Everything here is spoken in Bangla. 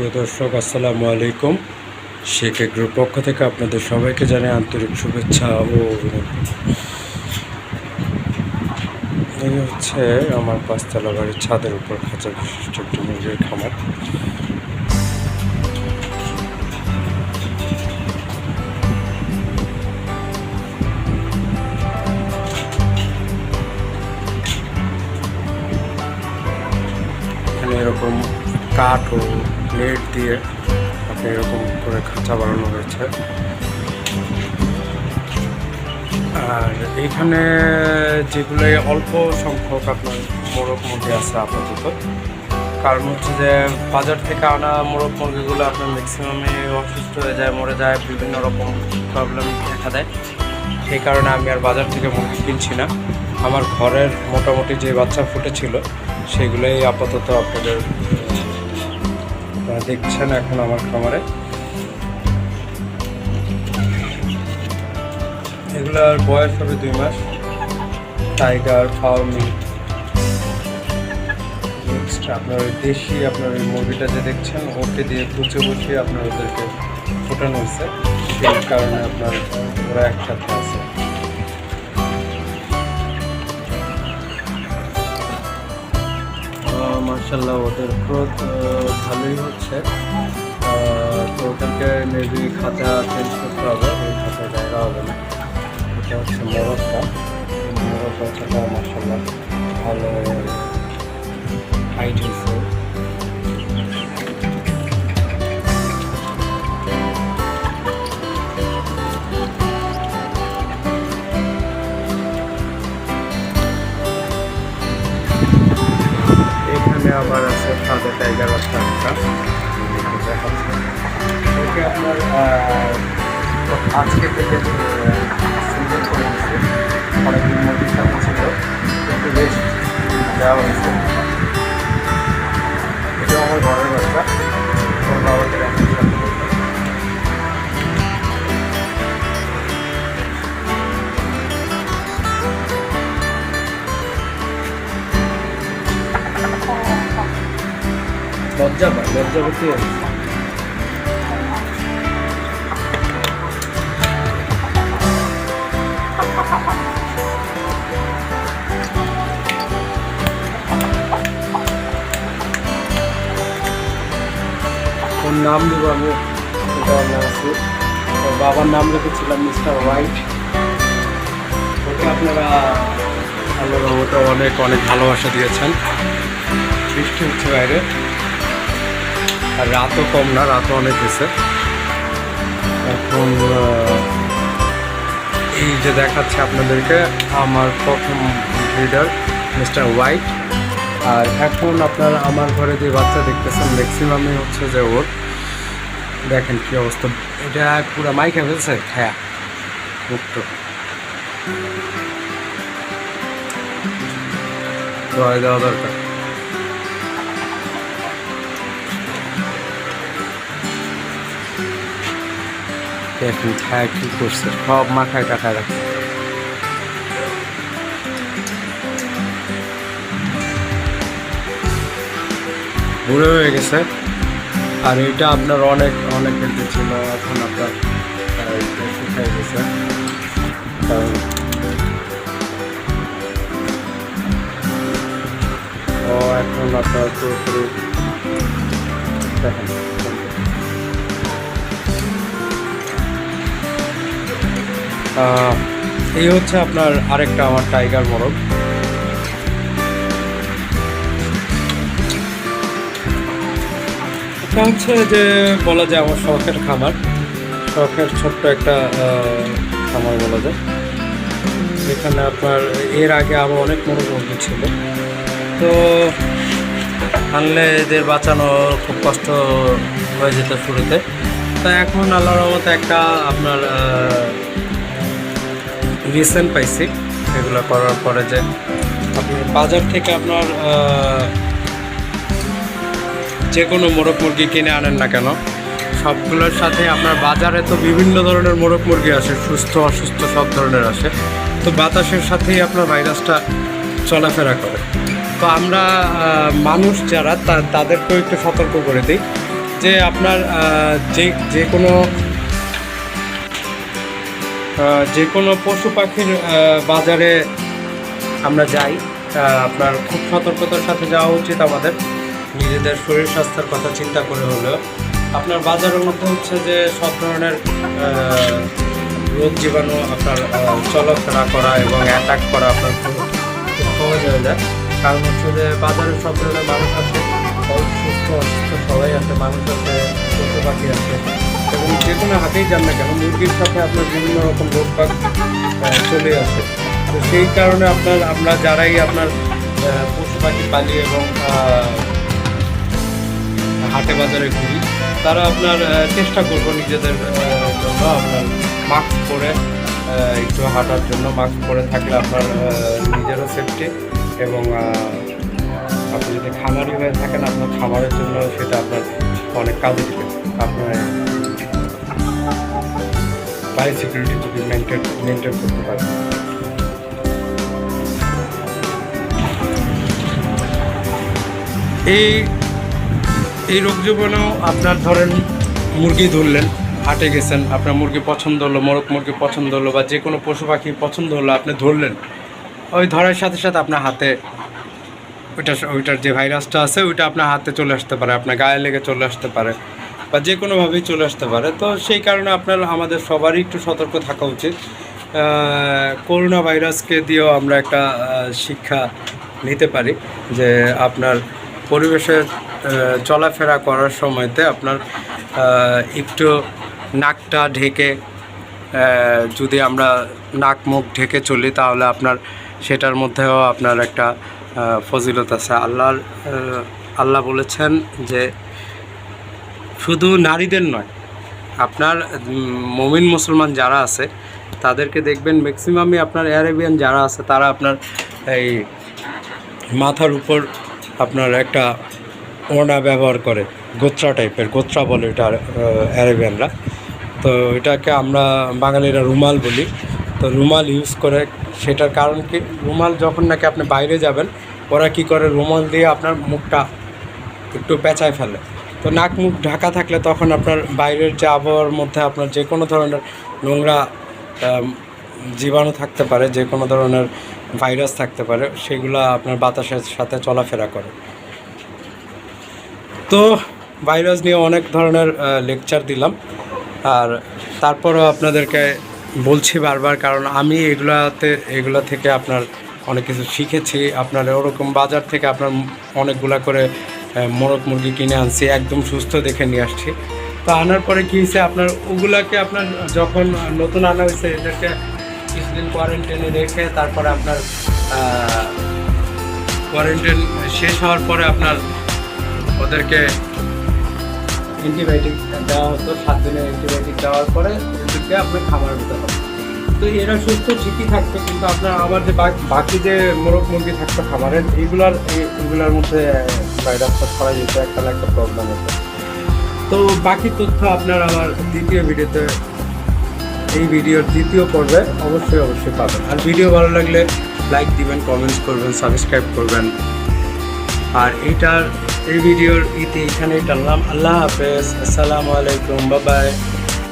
প্রিয় দর্শক, আসসালামু আলাইকুম। শেখ এগ্রোর পক্ষ থেকে আপনাদের সবাইকে জানাই আন্তরিক শুভেচ্ছা ও এই হচ্ছে আমার পাঁচতলা বাড়ির ছাদের উপর খাঁচা বিশিষ্ট একটি মুরগির খামার। এরকম কাঠ ও নেট দিয়ে আপনি এরকম করে খাঁচা বানানো হয়েছে। আর এইখানে যেগুলো অল্প সংখ্যক আপনার মোরগ মুরগি আছে আপাতত। কারণ হচ্ছে যে বাজার থেকে আনা মোরগ মুরগিগুলো আপনার ম্যাক্সিমামে অসুস্থ হয়ে যায়, মরে যায়, বিভিন্ন রকম প্রবলেম দেখা দেয়। সেই কারণে আমি আর বাজার থেকে মুরগি কিনছি না। আমার ঘরের মোটামুটি যে বাচ্চা ফুটেছিল, সেগুলোই আপাতত আপনাদের দেখছেন এখন আমার খামারে। এগুলার বয়স হবে দুই মাস। টাইগার, ফার্মি আপনার ওই দেশি, আপনার ওই মুরগিটা যে দেখছেন, ওকে দিয়ে কুচে বসিয়ে আপনার ওদেরকে ফোটানো হয়েছে। সেই কারণে আপনার ওরা একসাথে আছে। মার্শাল্লাহ ওদের গ্রোথ ভালোই হচ্ছে। তো ওদেরকে মেবি খাতা চেঞ্জ করতে হবে ওই খাতা জায়গা হবে না। এটা হচ্ছে মোরগটা মোরগ বাচ্চাটা মার্শাল্লাহ ভালো হাইট হয়েছে আবার আছে সাদা টাইগার দেখাচ্ছে আপনার আজকে থেকে অনেকদিন সাথে ছিল দেওয়া হয়েছে। এটা আমার ঘরের বাচ্চা। লজ্জা পায়, লজ্জা করতে নাম দেবো আমি এটা আমার আছে। বাবার নাম রেখেছিলাম মিস্টার হোয়াইট। ওকে আপনারা আল্লাহ ওটা অনেক অনেক ভালোবাসা দিয়েছেন। বৃষ্টি হচ্ছে বাইরে। আর রাতও কম না, রাতও অনেক হয়েছে। এখন এই যে দেখাচ্ছে আপনাদেরকে, আমার প্রথম ব্রিডার মিস্টার হোয়াইট আর এখন আপনার আমার ঘরে যে বাচ্চা দেখতেছেন ম্যাক্সিমামই হচ্ছে যে ওর। দেখেন কি অবস্থা। এটা পুরো মাইকে ফেলছে? হ্যাঁ। মুক্ত দেওয়া দরকার। দেখুন খায় কি করছে? সব মাথায় টাকায় রাখছে বুড়ো হয়ে গেছে। আর এটা আপনার অনেক অনেক হেলদি ছিল, এখন আপনার এটা গেছে। ও এখন আপনার পুরোপুরি দেখেন। এই হচ্ছে আপনার আরেকটা আমার টাইগার মোরগ। হচ্ছে যে বলা যায় আমার শখের খামার। শখের ছোট্ট একটা খামার বলা যায়। এখানে আপনার, এর আগে আরও অনেক মোরগ মুরগি ছিল। তো আনলে এদের বাঁচানো খুব কষ্ট হয়ে যেত শুরুতে। তা এখন আল্লাহর রহমতে একটা আপনার রিসেন্ট পাইছি, এগুলো করার পরে যে আপনার বাজার থেকে আপনার যে কোনো মোরগ মুরগি কিনে আনেন না কেন, সবগুলোর সাথে আপনার বাজারে তো বিভিন্ন ধরনের মোরগ মুরগি আসে, সুস্থ, অসুস্থ সব ধরনের আসে। তো বাতাসের সাথেই আপনার ভাইরাসটা চলাফেরা করে। তো আমরা মানুষ যারা তাদেরকেও একটু সতর্ক করে দিই যে আপনার যে যে কোনো যে কোনো পশু পাখির বাজারে আমরা যাই আপনার খুব সতর্কতার সাথে যাওয়া উচিত আমাদের। নিজেদের শরীর স্বাস্থ্যের কথা চিন্তা করে হলেও। আপনার বাজারের মধ্যে হচ্ছে যে সব ধরনের রোগ জীবাণু আপনার চলাফেরা করা এবং অ্যাটাক করা আপনার খুব সহজ হয়ে যায়। কারণ হচ্ছে যে বাজারের সব ধরনের মানুষ আছে সুস্থ অসুস্থ সবাই আছে, মানুষ আছে, পশু পাখি আছে। যে কোনো হাতেই যান না কেন মুরগির সাথে আপনার বিভিন্ন রকম রোগ বাগ আহ, চলে আসে। তো সেই কারণে আপনার আমরা যারাই আপনার পশু পাখি পালি এবং হাটে বাজারে ঘুরি তারা আপনার চেষ্টা করব নিজেদের জন্য আপনার মাস্ক পরে একটু হাঁটার জন্য মাস্ক পরে থাকলে আপনার নিজেরও সেফটি এবং আপনি যদি খামারি হয়ে থাকেন আপনার খাবারের জন্য সেটা আপনার অনেক কাজে দিবে। আপনার বাই সিকিউরিটি যদি মেনটেন করতে পারেন এই এই রোগ জীবনেও আপনার ধরেন মুরগি ধরলেন, হাটে গেছেন, আপনার মুরগি পছন্দ হলো, মোরগ মুরগি পছন্দ হলো, বা যে কোনো পশু পাখি পছন্দ হলো, আপনি ধরলেন, ওই ধরার সাথে সাথে আপনার হাতে ওইটা, ওইটার যে ভাইরাসটা আছে, ওইটা আপনার হাতে চলে আসতে পারে, আপনার গায়ে লেগে চলে আসতে পারে। বা যে কোনোভাবেই চলে আসতে পারে। তো সেই কারণে আপনার আমাদের সবারই একটু সতর্ক থাকা উচিত। করোনা ভাইরাসকে দিয়েও আমরা একটা শিক্ষা নিতে পারি যে আপনার পরিবেশের আহ, চলাফেরা করার সময়তে আপনার একটু নাকটা ঢেকে যদি আমরা নাক মুখ ঢেকে চলি তাহলে আপনার সেটার মধ্যেও আপনার একটা ফজিলত আছে। আল্লাহর আল্লাহ বলেছেন যে শুধু নারীদের নয়, আপনার মমিন মুসলমান যারা আছে, তাদেরকে দেখবেন ম্যাক্সিমামই আপনার অ্যারেবিয়ান যারা আছে, তারা আপনার এই মাথার উপর আপনার একটা ওড়না ব্যবহার করে, গোত্রা টাইপের গোত্রা বলে এটা অ্যারেবিয়ানরা তো এটাকে আমরা বাঙালিরা রুমাল বলি। তো রুমাল ইউজ করে, সেটার কারণ কি? রুমাল যখন নাকি আপনি বাইরে যাবেন, ওরা কি করে? রুমাল দিয়ে আপনার মুখটা একটু পেঁচায় ফেলে। তো নাক মুখ ঢাকা থাকলে তখন আপনার বাইরের যে আবহাওয়ার মধ্যে আপনার যে কোনো ধরনের নোংরা জীবাণু থাকতে পারে, যে কোনো ধরনের ভাইরাস থাকতে পারে, সেগুলো আপনার বাতাসের সাথে চলাফেরা করে। তো ভাইরাস নিয়ে অনেক ধরনের লেকচার দিলাম। আর তারপরও আপনাদেরকে বলছি বারবার, কারণ আমি এগুলাতে, এগুলা থেকে আপনার অনেক কিছু শিখেছি। আপনার ওরকম বাজার থেকে আপনার অনেকগুলা করে মোরগ মুরগি কিনে আনছি, একদম সুস্থ দেখে নিয়ে আসছি। তো আনার পরে কী হয়েছে, আপনার ওগুলাকে আপনার যখন নতুন আনা হয়েছে, এদেরকে কিছুদিন কোয়ারেন্টাইনে রেখে তারপরে আপনার কোয়ারেন্টাইন শেষ হওয়ার পরে আপনার ওদেরকে অ্যান্টিবায়োটিক দেওয়া হতো, সাত দিনের অ্যান্টিবায়োটিক দেওয়ার পরে এদেরকে আপনার খাবার দিতে হবে। তো এরা সুস্থ, ঠিকই থাকতো কিন্তু আপনার আবার যে বাকি যে মোরগ মুরগি থাকতো খাবারের এইগুলার, এই- এইগুলার মধ্যে ভাইরাসটা ছড়া যেত একটা না একটা প্রবলেম হতো তো বাকি তথ্য আপনার আবার দ্বিতীয় ভিডিওতে, এই ভিডিওর দ্বিতীয় পর্বে অবশ্যই অবশ্যই পাবেন। আর ভিডিও ভালো লাগলে লাইক দিবেন কমেন্টস করবেন সাবস্ক্রাইব করবেন। আর এইটার, এই ভিডিওর ইতি এখানেই টানলাম। আল্লাহ হাফেজ, আসসালামু আলাইকুম বাবাই